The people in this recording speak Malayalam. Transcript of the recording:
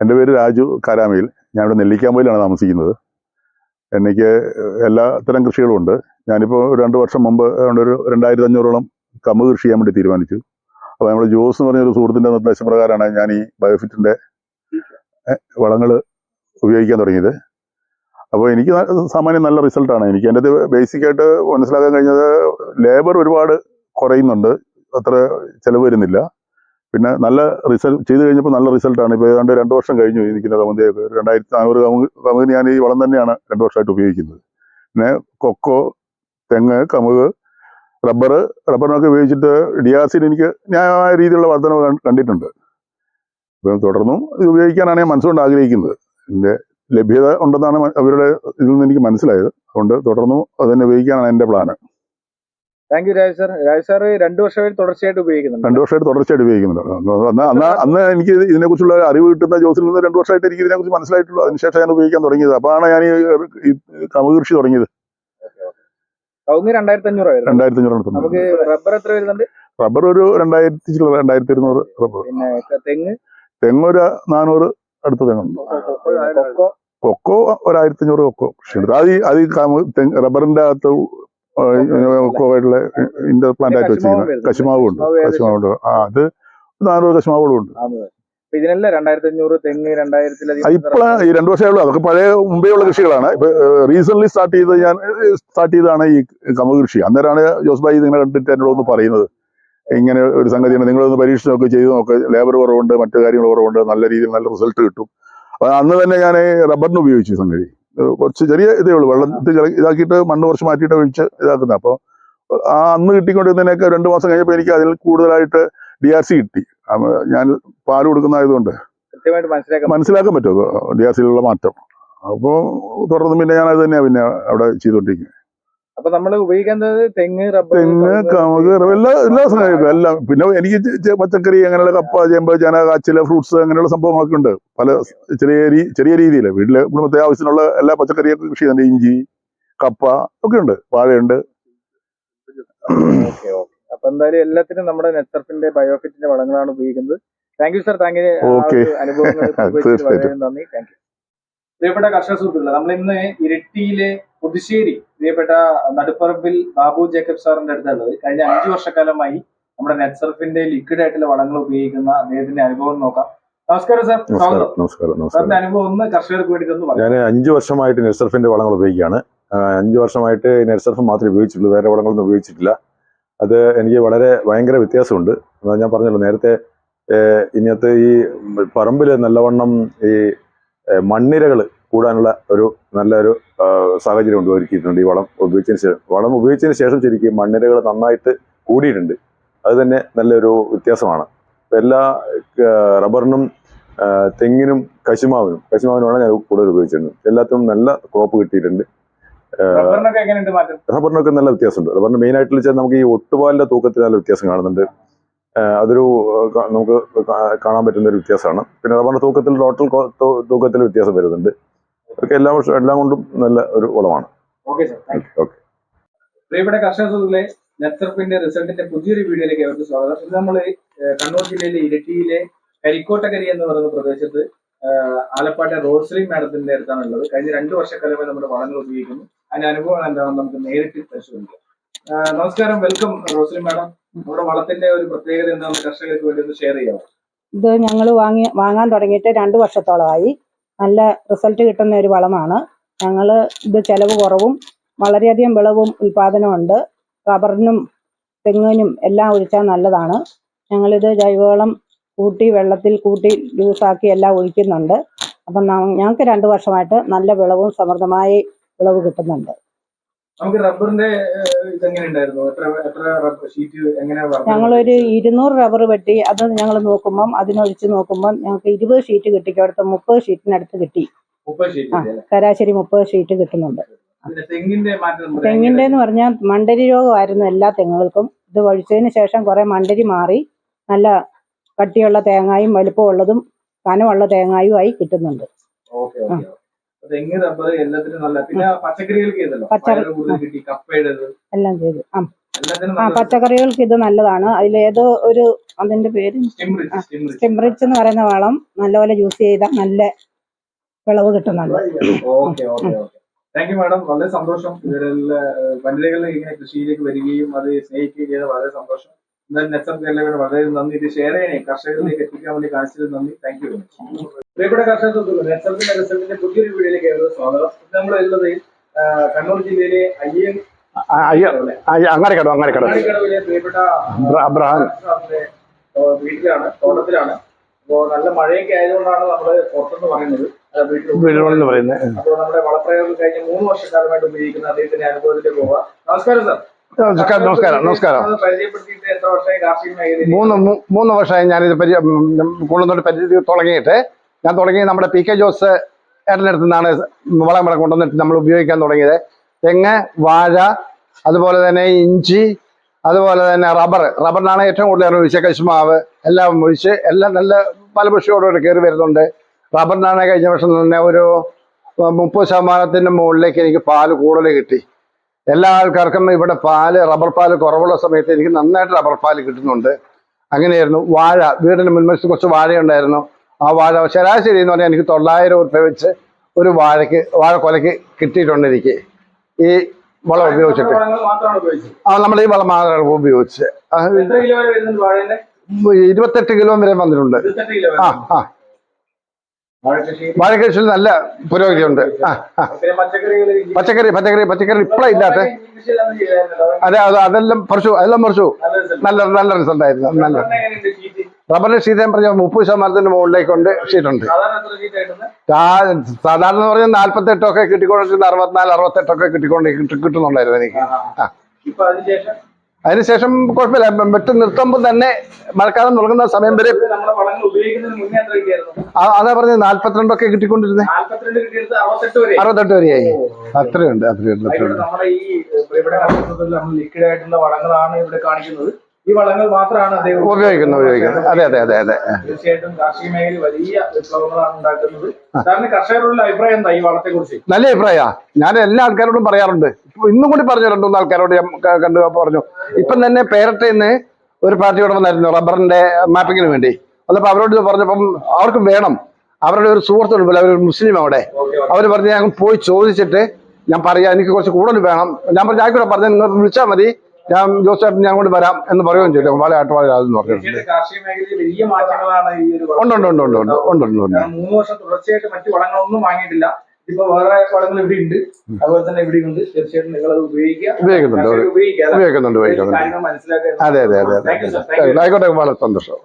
എന്റെ പേര് രാജു കാരാമയിൽ. ഞാനിവിടെ നെല്ലിക്കാമ്പയിലാണ് താമസിക്കുന്നത്. എനിക്ക് എല്ലാത്തരം തരം കൃഷികളും ഉണ്ട്. ഞാനിപ്പോൾ രണ്ട് വർഷം മുമ്പ് ഒരു രണ്ടായിരത്തി അഞ്ഞൂറോളം കമ്പ് കൃഷി ചെയ്യാൻ വേണ്ടി തീരുമാനിച്ചു. അപ്പോൾ നമ്മൾ ജോസ് എന്ന് പറഞ്ഞൊരു സുഹൃത്തിന്റെ നിർദ്ദേശപ്രകാരമാണ് ഞാൻ ഈ ബയോഫിറ്റിന്റെ വളങ്ങൾ ഉപയോഗിക്കാൻ തുടങ്ങിയത്. അപ്പോൾ എനിക്ക് സാമാന്യം നല്ല റിസൾട്ടാണ്. എനിക്ക് എന്റെ ബേസിക്കായിട്ട് മനസ്സിലാക്കാൻ കഴിഞ്ഞത് ലേബർ ഒരുപാട് കുറയുന്നുണ്ട്. അത്ര ചിലവ് വരുന്നില്ല. പിന്നെ നല്ല റിസൾട്ട് ചെയ്തു കഴിഞ്ഞപ്പോൾ നല്ല റിസൾട്ടാണ് ഇപ്പോൾ ഏതാണ്ട് രണ്ട് വർഷം കഴിഞ്ഞു ഇരിക്കുന്ന കമുതിയൊക്കെ രണ്ടായിരത്തി നാനൂറ് കമുക് ഞാൻ ഈ വളം തന്നെയാണ് രണ്ട് വർഷമായിട്ട് ഉപയോഗിക്കുന്നത്. പിന്നെ കൊക്കോ തെങ്ങ് കമുക് റബ്ബർ റബ്ബറിനൊക്കെ ഉപയോഗിച്ചിട്ട് ഡിയാസിന് എനിക്ക് ന്യായമായ രീതിയിലുള്ള വർധനവ് കണ്ട്- കണ്ടിട്ടുണ്ട്. അപ്പം തുടർന്നും ഇത് ഉപയോഗിക്കാനാണ് ഞാൻ മനസ്സുകൊണ്ട് ആഗ്രഹിക്കുന്നത്. എന്റെ ലഭ്യത ഉണ്ടെന്നാണ് അവരുടെ ഇതിൽ നിന്ന് എനിക്ക് മനസ്സിലായത്. അതുകൊണ്ട് തുടർന്നും അത് തന്നെ ഉപയോഗിക്കാനാണ് എന്റെ plan thank you Raj sir. Raj sir രണ്ടു വർഷമായി തുടർച്ചയായിട്ട് ഉപയോഗിക്കുന്നുണ്ട്. രണ്ടു വർഷമായിട്ട് തുടർച്ചയായിട്ട് ഉപയോഗിക്കുന്നുണ്ട്. അന്ന് അന്ന് എനിക്ക് ഇതിനെ ഇതിനെക്കുറിച്ചുള്ള അറിവ് കിട്ടുന്ന ജോസിൽ നിന്ന് രണ്ടു വർഷമായിട്ട് എനിക്ക് ഇതിനെക്കുറിച്ച് മനസ്സിലായിട്ടുള്ളൂ. അതിനുശേഷം ഞാൻ ഉപയോഗിക്കാൻ തുടങ്ങിയത്. അപ്പോഴാണ് ഞാൻ ഈ കമുക് കൃഷി തുടങ്ങിയത്. കവുങ്ങ് രണ്ടായിരത്തി അഞ്ഞൂറ് രണ്ടായിരത്തി അഞ്ഞൂറ് നമുക്ക് റബ്ബർ എത്ര വരുന്നുണ്ട്? റബ്ബർ ഒരു രണ്ടായിരത്തി ചില്ലറ രണ്ടായിരത്തി ഇരുന്നൂറ് റബ്ബർ. പിന്നെ തെങ്ങ്? തെങ്ങ് ഒരു നാനൂറ് അടുത്ത തെങ്ങുണ്ട് കൊക്കോ ഒരായിരത്തി അഞ്ഞൂറ് കൊക്കോ? കൃഷി അത് ഈ അത് റബ്ബറിന്റെ അകത്ത് കൊക്കോ ഇൻഡോർ പ്ലാന്റ് ആയിട്ട് വെച്ചിരിക്കുന്നത് കശുമാവും ഉണ്ട് കശുമാവ് ഉണ്ട് കശുമാവുണ്ട്. ആ അത് നാനൂറ് കശുമാവുകളും ഉണ്ട്. ഇതിനെല്ലാം രണ്ടായിരത്തി അഞ്ഞൂറ് തെങ്ങ് രണ്ടായിരത്തിലധികം ഇപ്പോഴാണ് ഈ രണ്ടു വർഷമേ ഉള്ളൂ. അതൊക്കെ പഴയ മുമ്പേ ഉള്ള കൃഷികളാണ്. ഇപ്പൊ റീസെന്റ് സ്റ്റാർട്ട് ചെയ്ത് ഞാൻ സ്റ്റാർട്ട് ചെയ്തതാണ് ഈ കമുക് കൃഷി. അന്നേരമാണ് ജോസ് ഭായി നിങ്ങളെ കണ്ടിട്ട് എന്നോട് ഒന്ന് പറയുന്നത്. ഇങ്ങനെ ഒരു സംഗതിയാണ് നിങ്ങളൊന്ന് പരീക്ഷിച്ച് നോക്ക് ചെയ്ത് നോക്ക്. ലേബർ കുറവുണ്ട് മറ്റു കാര്യങ്ങൾ കുറവുണ്ട്. നല്ല രീതിയിൽ നല്ല റിസൾട്ട് കിട്ടും. അന്ന് തന്നെ ഞാൻ റബ്ബറിന് ഉപയോഗിച്ചു സംഗതി. കുറച്ച് ചെറിയ ഇതേ ഉള്ളൂ. വെള്ളത്തിൽ ഇതാക്കിയിട്ട് മണ്ണ് കുറച്ച് മാറ്റിയിട്ട് ഒഴിച്ച് ഇതാക്കുന്നത്. അപ്പോൾ ആ അന്ന് കിട്ടിക്കൊണ്ടിരുന്നതിനൊക്കെ രണ്ട് മാസം കഴിഞ്ഞപ്പോൾ എനിക്ക് അതിൽ കൂടുതലായിട്ട് ഡി ആർ സി കിട്ടി. ഞാൻ പാൽ കൊടുക്കുന്നതായതുകൊണ്ട് മനസ്സിലാക്കാൻ പറ്റുമോ ഡി ആർ സിയിലുള്ള മാറ്റം. അപ്പോൾ തുടർന്ന് പിന്നെ ഞാൻ അത് തന്നെയാണ് പിന്നെ അവിടെ ചെയ്തുകൊണ്ടിരിക്കുന്നത് അപ്പൊ നമ്മൾ ഉപയോഗിക്കുന്നത് തെങ്ങ് റബ്ബർ തെങ്ങ് കമുക് എല്ലാ എല്ലാ സാധനവും എല്ലാം. പിന്നെ എനിക്ക് പച്ചക്കറി അങ്ങനെയുള്ള കപ്പ ചേമ്പ് ചന കാച്ചിൽ ഫ്രൂട്ട്സ് അങ്ങനെയുള്ള സംഭവങ്ങളൊക്കെ ഉണ്ട്. പല ചെറിയ ചെറിയ രീതിയിൽ. വീട്ടിലെ കുടുംബത്തെ ആവശ്യത്തിനുള്ള എല്ലാ പച്ചക്കറിയൊക്കെ കൃഷി ചെയ്യുന്നുണ്ട്. ഇഞ്ചി കപ്പ ഒക്കെ ഉണ്ട്. വാഴയുണ്ട്. Okay okay. അപ്പൊ എന്തായാലും എല്ലാത്തിനും നമ്മുടെ നെറ്റർഫിന്റെ ബയോഫിറ്റിന്റെ വളങ്ങളാണ് ഉപയോഗിക്കുന്നത്. Thank you sir. Thank you. Okay. അനുഭവങ്ങൾ. നന്ദി. Thank you. പ്രിയപ്പെട്ട കർഷക സുഹൃത്തുക്കളെ നമ്മൾ ഇന്ന് ഇരിട്ടിയിലെ പുതുശ്ശേരി പ്രിയപ്പെട്ട നടുപ്പറമ്പിൽ ബാബു ജേക്കബ് സാറിന്റെ അടുത്തുള്ളത് കഴിഞ്ഞ അഞ്ചു വർഷക്കാലമായി നമ്മുടെ നെറ്റ്സർഫിന്റെ ലിക്വിഡ് ആയിട്ടുള്ള വളങ്ങൾ ഉപയോഗിക്കുന്ന അദ്ദേഹത്തിന്റെ അനുഭവം നോക്കാം. നമസ്കാരം സാർ. നമസ്കാരം നമസ്കാരം നമസ്കാരം സാറിന്റെ അനുഭവം ഒന്ന് കർഷകർക്ക് വേണ്ടി ഒന്ന് ഞാൻ അഞ്ചു വർഷമായിട്ട് നെറ്റ്സർഫിന്റെ വളങ്ങൾ ഉപയോഗിക്കുകയാണ്. അഞ്ചു വർഷമായിട്ട് നെറ്റ്സർഫ് മാത്രമേ ഉപയോഗിച്ചിട്ടുള്ളൂ വേറെ വളങ്ങളൊന്നും ഉപയോഗിച്ചിട്ടില്ല. അത് എനിക്ക് വളരെ ഭയങ്കര വ്യത്യാസമുണ്ട്. ഞാൻ പറഞ്ഞല്ലോ നേരത്തെ ഇന്നത്തെ ഇതിനകത്ത് ഈ പറമ്പിൽ നല്ലവണ്ണം ഈ മണ്ണിരകൾ കൂടാനുള്ള ഒരു നല്ലൊരു സാഹചര്യം ഉണ്ട് ഒരുക്കിയിട്ടുണ്ട് ഈ വളം ഉപയോഗിച്ചതിന് ശേഷം. വളം ഉപയോഗിച്ചതിന് ശേഷം ശരിക്കും മണ്ണിരകൾ നന്നായിട്ട് കൂടിയിട്ടുണ്ട്. അത് തന്നെ നല്ലൊരു വ്യത്യാസമാണ്. എല്ലാ റബ്ബറിനും തെങ്ങിനും കശുമാവിനും കശുമാവിനുമാണ് ഞാൻ കൂടുതൽ ഉപയോഗിച്ചിരുന്നത് എല്ലാത്തിനും നല്ല ക്രോപ്പ് കിട്ടിയിട്ടുണ്ട്. റബ്ബറിനൊക്കെ നല്ല വ്യത്യാസമുണ്ട്. റബ്ബറിന് മെയിൻ ആയിട്ട് വെച്ചാൽ നമുക്ക് ഈ ഒട്ടുപാലിന്റെ തൂക്കത്തിൽ നല്ല വ്യത്യാസം കാണുന്നുണ്ട്. അതൊരു നമുക്ക് കാണാൻ പറ്റുന്ന ഒരു വ്യത്യാസമാണ്. പിന്നെ റബ്ബറിന്റെ തൂക്കത്തിൽ ടോട്ടൽ തൂക്കത്തിൽ വ്യത്യാസം വരുന്നുണ്ട്. അതൊക്കെ എല്ലാ വർഷവും എല്ലാം കൊണ്ടും നല്ല ഒരു വളമാണ്. ഓക്കെ പ്രിയപ്പെട്ട കർഷക സുഹൃത്തുക്കളെ നെറ്റ്സർഫിന്റെ റിസൾട്ടിന്റെ പുതിയൊരു വീഡിയോയിലേക്ക് അവർക്ക് സ്വാഗതം. ഇത് നമ്മൾ കണ്ണൂർ ജില്ലയിലെ ഇരട്ടിയിലെ കരിക്കോട്ടകരി എന്ന് പറയുന്ന പ്രദേശത്ത് ആലപ്പാട്ടെ റോസ്ലി മാഡത്തിന്റെ അടുത്താണ് ഉള്ളത്. കഴിഞ്ഞ രണ്ടു വർഷക്കാലമായി നമ്മുടെ വളങ്ങൾ ഉപയോഗിക്കുന്നു. അതിന്റെ അനുഭവം എന്താണെന്ന് നമുക്ക് നേരിട്ട് പരിശോധിക്കാം. നമസ്കാരം. Welcome Rosily madam. നമ്മുടെ വളത്തിന്റെ ഒരു പ്രത്യേകത എന്താണെന്ന് കർഷകർക്ക് വേണ്ടി ഒന്ന് ഷെയർ ചെയ്യാം ഇത് ഞങ്ങൾ വാങ്ങി വാങ്ങാൻ തുടങ്ങിയിട്ട് രണ്ട് വർഷത്തോളമായി. നല്ല റിസൾട്ട് കിട്ടുന്ന ഒരു വളമാണ്. ഞങ്ങൾ ഇത് ചിലവ് കുറവും വളരെയധികം വിളവും ഉൽപാദനമുണ്ട് റബ്ബറിനും തെങ്ങിനും എല്ലാം ഒഴിച്ചാൽ നല്ലതാണ്. ഞങ്ങളിത് ജൈവവളം കൂട്ടി വെള്ളത്തിൽ കൂട്ടി ജ്യൂസാക്കി എല്ലാം ഒഴിക്കുന്നുണ്ട്. അപ്പം ഞങ്ങൾക്ക് രണ്ട് വർഷമായിട്ട് നല്ല വിളവും സമൃദ്ധമായി വിളവ് കിട്ടുന്നുണ്ട്. നമുക്ക് റബ്ബറിന്റെ ഇതെങ്ങനെ ഉണ്ടായിരുന്നു? എത്ര എത്ര ഷീറ്റ് എങ്ങനെ ഞങ്ങളൊരു ഇരുന്നൂറ് റബ്ബർ വെട്ടി അത് ഞങ്ങൾ നോക്കുമ്പം അതിനൊഴിച്ച് നോക്കുമ്പം ഞങ്ങൾക്ക് ഇരുപത് ഷീറ്റ് കിട്ടി അവിടുത്തെ മുപ്പത് ഷീറ്റിനടുത്ത് കിട്ടി. ശരാശരി മുപ്പത് ഷീറ്റ് കിട്ടുന്നുണ്ട്. തെങ്ങിന്റെ എന്ന് പറഞ്ഞാൽ മണ്ടരി രോഗമായിരുന്നു എല്ലാ തെങ്ങുകൾക്കും. ഇത് ഒഴിച്ചതിന് ശേഷം കുറെ മണ്ടരി മാറി നല്ല കട്ടിയുള്ള തേങ്ങായും വലുപ്പമുള്ളതും കനമുള്ള തേങ്ങായും ആയി കിട്ടുന്നുണ്ട്. തെങ്ങ് റബ്ബർ എല്ലാത്തിനും നല്ല. പിന്നെ പച്ചക്കറികൾക്ക് ചെയ്തല്ലോ കൂടുതൽ കിട്ടി കപ്പയുടേത്. എല്ലാം ചെയ്തു. ആ. ആ പച്ചക്കറികൾക്ക് ഇത് നല്ലതാണ്. അതിലേതോ ഒരു അതിന്റെ പേര്? സ്റ്റിംറിച്ച് എന്ന് പറയുന്ന വളം നല്ലപോലെ യൂസ് ചെയ്താൽ നല്ല വിളവ് കിട്ടുന്നുണ്ട്. താങ്ക് യു മാഡം വളരെ സന്തോഷം. ഇവരെല്ലാം വനിതകൾ ഇങ്ങനെ കൃഷിയിലേക്ക് വരികയും അത് സ്നേഹിക്കുകയും ചെയ്ത വളരെ സന്തോഷം. എന്തായാലും നെച്ചർ കേരളയുടെ വളരെ നന്ദി. ഇത് ഷെയർ ചെയ്യണേ കർഷകരിലേക്ക് എത്തിക്കാൻ വേണ്ടി കാണിച്ചത് നന്ദി. താങ്ക് യു പ്രിയപ്പെട്ട കർഷക സുഹൃത്തുക്കളെ നെച്ചറിന്റെ റിസൾട്ടിന്റെ പുതിയൊരു വീഡിയോയിലേക്ക് ഏവരും സ്വാഗതം. നമ്മൾ ഉള്ളത് കണ്ണൂർ ജില്ലയിലെ അയ്യൻ അങ്ങാടിക്കടവ് അങ്ങനെ അങ്ങാടിക്കടവിലെ പ്രിയപ്പെട്ട അബ്രഹാം വീട്ടിലാണ് തോട്ടത്തിലാണ്. അപ്പോ നല്ല മഴയൊക്കെ ആയതുകൊണ്ടാണ് നമ്മൾ പുറത്തെന്ന് പറയുന്നത്. വീടുകളെന്ന് പറയുന്നത്. അപ്പോൾ നമ്മുടെ വളപ്രയോഗം കഴിഞ്ഞ മൂന്ന് വർഷക്കാലമായിട്ട് ഉപയോഗിക്കുന്ന അദ്ദേഹത്തിന്റെ അനുഭവത്തിലേക്ക് പോവാം നമസ്കാരം സാർ. നമസ്കാരം നമസ്കാരം നമസ്കാരം. മൂന്ന് മൂന്ന് വർഷമായി ഞാനിത് പരി കൊണ്ടുവന്നിട്ട് പരിചയം തുടങ്ങിയിട്ട്. ഞാൻ തുടങ്ങി നമ്മുടെ പി കെ ജോസ് ഏട്ടനടുത്ത് നിന്നാണ് വളം വളം കൊണ്ടുവന്നിട്ട് നമ്മൾ ഉപയോഗിക്കാൻ തുടങ്ങിയത്. തെങ്ങ് വാഴ അതുപോലെ തന്നെ ഇഞ്ചി അതുപോലെ തന്നെ റബ്ബർ. റബ്ബറിനാണ് ഏറ്റവും കൂടുതൽ ഒഴിച്ച കശുമാവ് എല്ലാം ഒഴിച്ച് എല്ലാം നല്ല ഫലപുഷ്ടിയോടുകൂടി കയറി വരുന്നുണ്ട്. റബ്ബറിനാണ് കഴിഞ്ഞ വർഷം തന്നെ ഒരു മുപ്പത് ശതമാനത്തിന്റെ മുകളിലേക്ക് എനിക്ക് പാൽ കൂടുതൽ കിട്ടി. എല്ലാ ആൾക്കാർക്കും ഇവിടെ പാൽ റബ്ബർ പാൽ കുറവുള്ള സമയത്ത് എനിക്ക് നന്നായിട്ട് റബ്ബർ പാൽ കിട്ടുന്നുണ്ട്. അങ്ങനെയായിരുന്നു. വാഴ വീടിന് മുൻവശത്ത് കുറച്ച് വാഴയുണ്ടായിരുന്നു. ആ വാഴ ശരാശരി എന്ന് പറഞ്ഞാൽ എനിക്ക് തൊള്ളായിരം ഉറുപ്പ്യ വെച്ച് ഒരു വാഴയ്ക്ക് വാഴ കൊലയ്ക്ക് കിട്ടിയിട്ടുണ്ട് എനിക്ക്. ഈ വളം ഉപയോഗിച്ചിട്ട്. ആ നമ്മൾ ഈ വളം മാത്രമാണ് ഉപയോഗിച്ച് ഇരുപത്തെട്ട് കിലോ വരെ വന്നിട്ടുണ്ട്. ആ ആ. വാഴ കൃഷി വാഴ കൃഷിയിൽ നല്ല പുരോഗതി ഉണ്ട് ആ പച്ചക്കറി പച്ചക്കറി പച്ചക്കറി ഇപ്പോഴാണ് ഇല്ലാത്ത. അതെ അത് അതെല്ലാം പറിച്ചു അതെല്ലാം പറിച്ചു. നല്ല. നല്ല റിസൾട്ട് ആയിരുന്നു. നല്ല. റബ്ബറിന്റെ ഷീറ്റ് ഞാൻ പറഞ്ഞ മുപ്പത് ശതമാനത്തിന്റെ മുകളിലേക്കൊണ്ട് ഷീറ്റുണ്ട് സാധാരണ എന്ന് പറഞ്ഞാൽ നാല്പത്തെട്ടൊക്കെ കിട്ടിക്കൊണ്ടിരുന്ന അറുപത്തിനാല് അറുപത്തെട്ടൊക്കെ കിട്ടിക്കൊണ്ട് കിട്ടി- കിട്ടുന്നുണ്ടായിരുന്നു എനിക്ക്. ആ. അതിനുശേഷം കുഴപ്പമില്ല. വെട്ട് നിർത്തുമ്പോൾ തന്നെ മഴക്കാലം തുടങ്ങുന്ന സമയം വരെ അതാ പറഞ്ഞത് നാല്പത്തിരണ്ടൊക്കെ കിട്ടിക്കൊണ്ടിരുന്നത് അറുപത്തെട്ട് വരെ. അറുപത്തെട്ട് വരെയായി. അത്രയുണ്ട് അത്രയുണ്ട് അത്രയുണ്ട്. നമ്മുടെ ഈ ഇവിടെ ലിക്വിഡ് ആയിട്ടുള്ള വളങ്ങളാണ് ഇവിടെ കാണിക്കുന്നത്. ഈ വളങ്ങൾ മാത്രമാണ് അദ്ദേഹം ഉപയോഗിക്കുന്നത് ഉപയോഗിക്കുന്നത്. അതെ അതെ അതെ അതെ. തീർച്ചയായിട്ടും കാർഷിക മേഖലയിൽ വലിയ വിപ്ലവങ്ങളാണ് ഉണ്ടാക്കുന്നത്. സാറിന് കർഷകരുടെ അഭിപ്രായം എന്താ ഈ വളത്തെ കുറിച്ച് നല്ല അഭിപ്രായ ഞാൻ എല്ലാ ആൾക്കാരോടും പറയാറുണ്ട്. ഇപ്പൊ ഇന്നും കൂടി പറഞ്ഞു രണ്ടു മൂന്ന് ആൾക്കാരോട് ഞാൻ കണ്ടു പറഞ്ഞു. ഇപ്പം തന്നെ പേരട്ടെന്ന് ഒരു പാർട്ടി ഇവിടെ വന്നായിരുന്നു റബ്ബറിന്റെ മാപ്പിങ്ങിന് വേണ്ടി. അതപ്പോ അവരോട് പറഞ്ഞപ്പം അവർക്ക് വേണം. അവരുടെ ഒരു സുഹൃത്തുണ്ട് അവർ മുസ്ലിം അവിടെ. അവർ പറഞ്ഞ് ഞാൻ പോയി ചോദിച്ചിട്ട് ഞാൻ പറയാം എനിക്ക് കുറച്ച് കൂടുതൽ വേണം. ഞാൻ പറഞ്ഞു ആയിക്കോട്ടെ പറഞ്ഞു നിങ്ങൾ വിളിച്ചാൽ മതി. ഞാൻ ജോസേട്ടൻ ഞാൻ കൊണ്ട് വരാം എന്ന് പറയുകയും ചെയ്തു. വളരെ ആട്ട് വളരെ അതെന്ന് പറഞ്ഞിട്ടുണ്ട് തീർച്ചയായിട്ടും കാർഷിക മേഖലയിൽ വലിയ മാറ്റങ്ങളാണ് ഈ ഒരു ഉണ്ട് ഉണ്ട് ഉണ്ട് ഉണ്ട് ഉണ്ട് ഉണ്ട് ഉണ്ട് ഉണ്ട്. കാരണം മൂന്ന് വർഷം തുടർച്ചയായിട്ട് മറ്റു വളങ്ങളൊന്നും വാങ്ങിയിട്ടില്ല. ഇപ്പൊ വേറെ വളങ്ങൾ ഇവിടെ ഉണ്ട്. അതുപോലെ തന്നെ ഇവിടെ ഉണ്ട്. തീർച്ചയായിട്ടും നിങ്ങൾ അത് ഉപയോഗിക്കുക. ഉപയോഗിക്കുന്നുണ്ട് ഉപയോഗിക്കുന്നുണ്ട് ഉപയോഗിക്കുന്നുണ്ട്. അതെ അതെ അതെ. ആയിക്കോട്ടെ വളരെ സന്തോഷം.